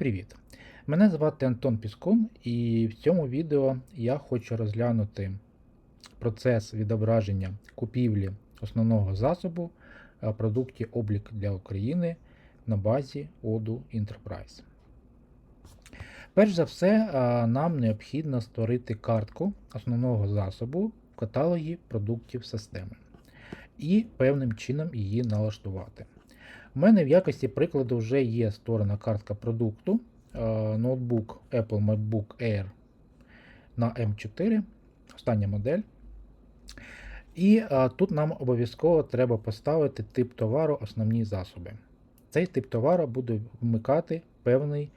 привіт! Мене звати Антон Піскун, і в цьому відео я хочу розглянути процес відображення купівлі основного засобу е, продуктів облік для України на базі Odoo Enterprise. Перш за все, е, нам необхідно створити картку основного засобу в каталогі продуктів системи і певним чином її налаштувати. У мене в якості прикладу вже є створена картка продукту е, ноутбук Apple MacBook Air на M4, остання модель. І а, тут нам обов'язково треба поставити тип товару основні засоби. Цей тип товару буде вмикати певний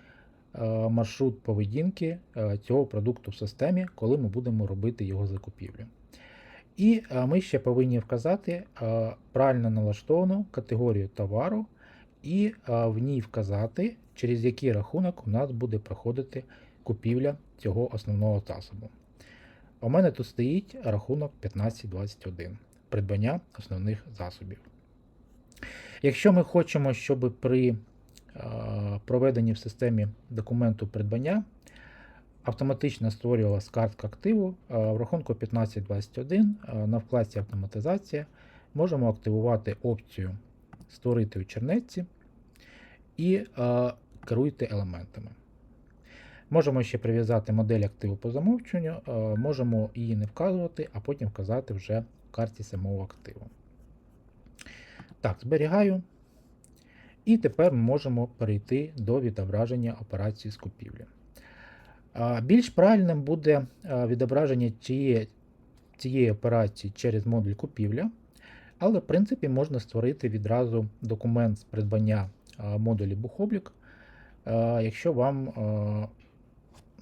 а, маршрут поведінки а, цього продукту в системі, коли ми будемо робити його закупівлю. І ми ще повинні вказати правильно налаштовану категорію товару, і в ній вказати, через який рахунок у нас буде проходити купівля цього основного засобу. У мене тут стоїть рахунок 1521 придбання основних засобів. Якщо ми хочемо, щоб при проведенні в системі документу придбання автоматично створювалася картка активу, в рахунку 1521 на вкладці автоматизація можемо активувати опцію Створити у чернетці і керуйте елементами. Можемо ще прив'язати модель активу по замовченню, можемо її не вказувати, а потім вказати вже в карті самого активу. Так, зберігаю. І тепер ми можемо перейти до відображення операції з купівлі. Більш правильним буде відображення цієї, цієї операції через модуль купівля, але в принципі можна створити відразу документ з придбання модулі бухоблік, якщо вам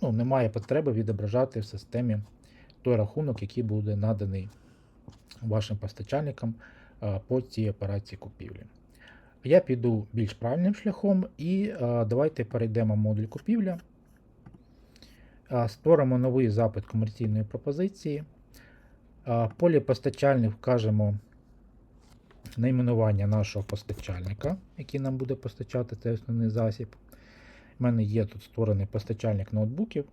ну, немає потреби відображати в системі той рахунок, який буде наданий вашим постачальникам по цій операції купівлі. Я піду більш правильним шляхом і давайте перейдемо в модуль купівля. Створимо новий запит комерційної пропозиції. В полі постачальник вкажемо найменування нашого постачальника, який нам буде постачати цей основний засіб. У мене є тут створений постачальник ноутбуків,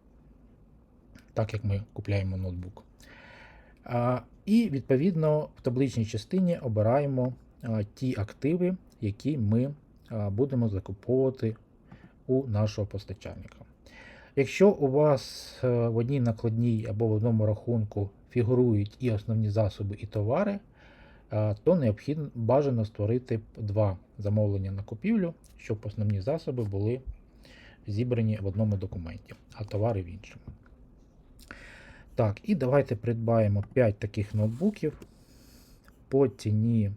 так як ми купляємо ноутбук. І відповідно в табличній частині обираємо ті активи, які ми будемо закуповувати у нашого постачальника. Якщо у вас е, в одній накладній або в одному рахунку фігурують і основні засоби, і товари, е, то необхідно бажано створити два замовлення на купівлю, щоб основні засоби були зібрані в одному документі, а товари в іншому. Так, і давайте придбаємо 5 таких ноутбуків по ціні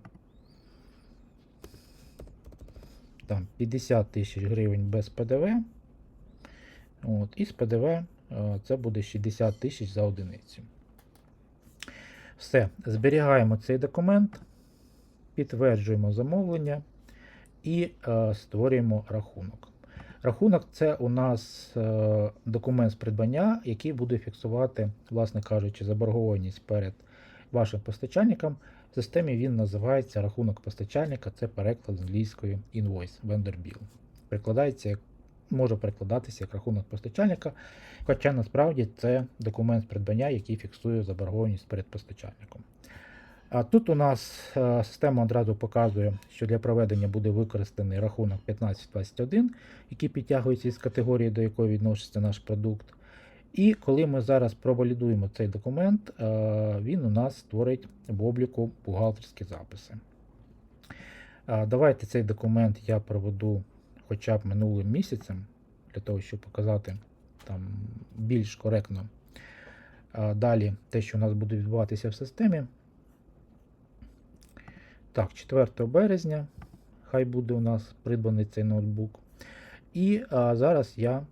там, 50 тисяч гривень без ПДВ. От, І з ПДВ е, це буде 60 тисяч за одиницю. Все, зберігаємо цей документ, підтверджуємо замовлення і е, створюємо рахунок. Рахунок це у нас е, документ з придбання, який буде фіксувати, власне кажучи, заборгованість перед вашим постачальником. В системі він називається рахунок постачальника, це переклад з англійської invoice, vendor bill. Прикладається як може перекладатися як рахунок постачальника, хоча насправді це документ з придбання, який фіксує заборгованість перед постачальником. А тут у нас е, система одразу показує, що для проведення буде використаний рахунок 1521, який підтягується із категорії, до якої відноситься наш продукт. І коли ми зараз провалідуємо цей документ, е, він у нас створить в обліку бухгалтерські записи. Давайте цей документ я проведу хоча б минулим місяцем, для того, щоб показати там більш коректно далі те, що у нас буде відбуватися в системі. Так, 4 березня, хай буде у нас придбаний цей ноутбук. І а, зараз я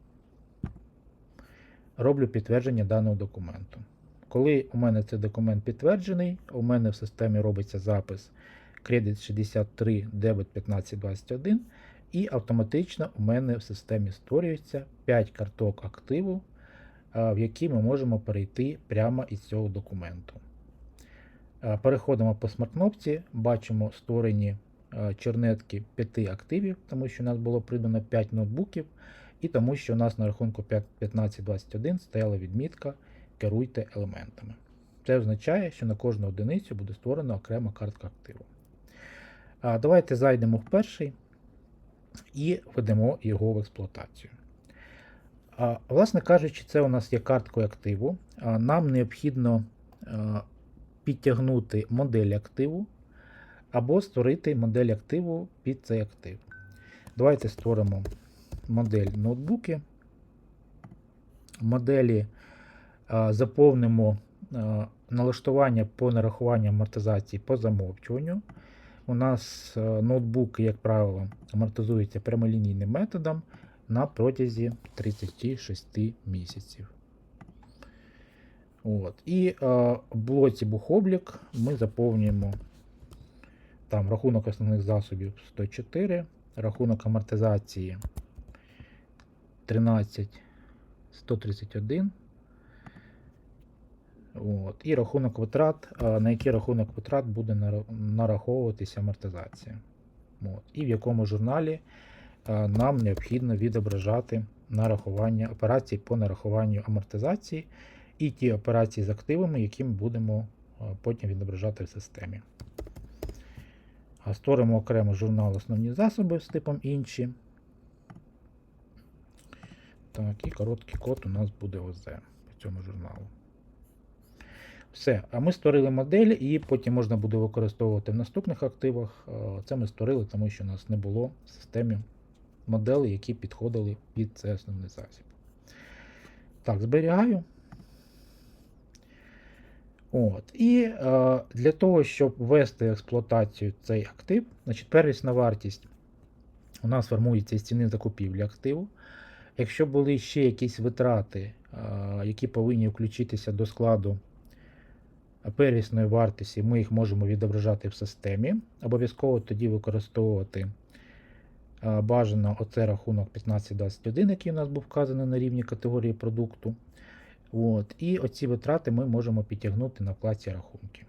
роблю підтвердження даного документу. Коли у мене цей документ підтверджений, у мене в системі робиться запис кредит 63 дебет 1521, і автоматично у мене в системі створюється 5 карток активу, в які ми можемо перейти прямо із цього документу. Переходимо по смарт-кнопці, бачимо створені чернетки 5 активів, тому що у нас було придбано 5 ноутбуків. і тому, що у нас на рахунку 1521 стояла відмітка Керуйте елементами. Це означає, що на кожну одиницю буде створена окрема картка активу. Давайте зайдемо в перший і введемо його в експлуатацію. Власне кажучи, це у нас є карткою активу. Нам необхідно підтягнути модель активу або створити модель активу під цей актив. Давайте створимо модель ноутбуки. Моделі заповнимо налаштування по нарахуванню амортизації по замовчуванню. У нас а, ноутбуки, як правило, амортизуються прямолінійним методом на протязі 36 місяців. От. І а, в блоці бухоблік ми заповнюємо там рахунок основних засобів 104, рахунок амортизації 13 131. От. І рахунок витрат, на який рахунок витрат буде нараховуватися амортизація. От. І в якому журналі нам необхідно відображати нарахування операцій по нарахуванню амортизації і ті операції з активами, які ми будемо потім відображати в системі. Створимо окремо журнал основні засоби з типом інші. Так, і короткий код у нас буде ОЗ по цьому журналу. Все. А ми створили модель, і потім можна буде використовувати в наступних активах. Це ми створили, тому що у нас не було в системі моделей, які підходили під цей основний засіб. Так, зберігаю. От. І е, для того, щоб ввести в експлуатацію цей актив, значить первісна вартість у нас формується із ціни закупівлі активу. Якщо були ще якісь витрати, е, які повинні включитися до складу первісної вартості, ми їх можемо відображати в системі. Обов'язково тоді використовувати е, бажано оце рахунок 1521, який у нас був вказаний на рівні категорії продукту. От, І оці витрати ми можемо підтягнути на вкладці рахунки.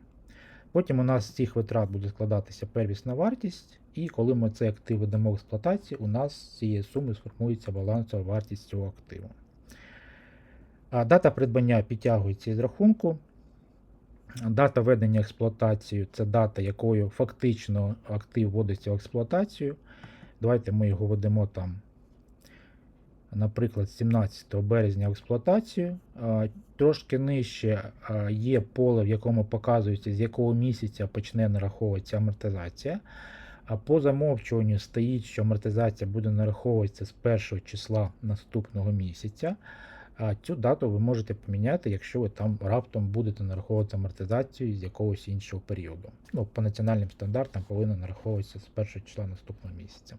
Потім у нас з цих витрат буде складатися первісна вартість, і коли ми цей актив ведемо в експлуатацію, у нас з цієї суми сформується балансова вартість цього активу. А Дата придбання підтягується із рахунку. Дата введення в експлуатацію це дата, якою фактично актив вводиться в експлуатацію. Давайте ми його ведемо там наприклад, 17 березня в експлуатацію. Трошки нижче є поле, в якому показується, з якого місяця почне нараховуватися амортизація. А по замовчуванню стоїть, що амортизація буде нараховуватися з першого числа наступного місяця. А цю дату ви можете поміняти, якщо ви там раптом будете нараховувати амортизацію з якогось іншого періоду. Ну, По національним стандартам повинно нараховуватися з першого числа наступного місяця.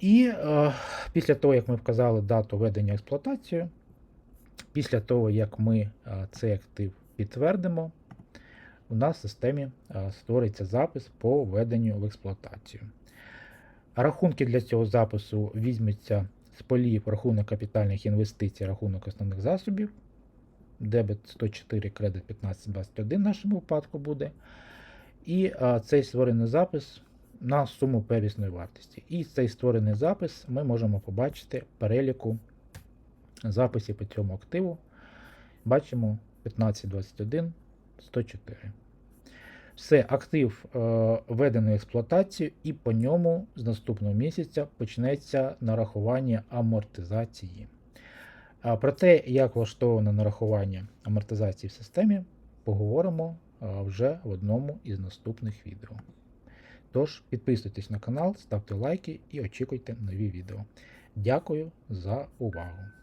І е, після того, як ми вказали дату ведення експлуатації, після того, як ми е, цей актив підтвердимо, у нас в системі е, створиться запис по введенню в експлуатацію. Рахунки для цього запису візьмуться з полів рахунок капітальних інвестицій, рахунок основних засобів. Дебет 104, кредит 1521 в нашому випадку буде. І е, цей створений запис на суму первісної вартості. І цей створений запис ми можемо побачити переліку записів по цьому активу. Бачимо 1521 104. Все, актив е, введений в експлуатацію, і по ньому з наступного місяця почнеться нарахування амортизації. Про те, як влаштоване нарахування амортизації в системі, поговоримо е, вже в одному із наступних відео. Тож, підписуйтесь на канал, ставте лайки і очікуйте нові відео. Дякую за увагу!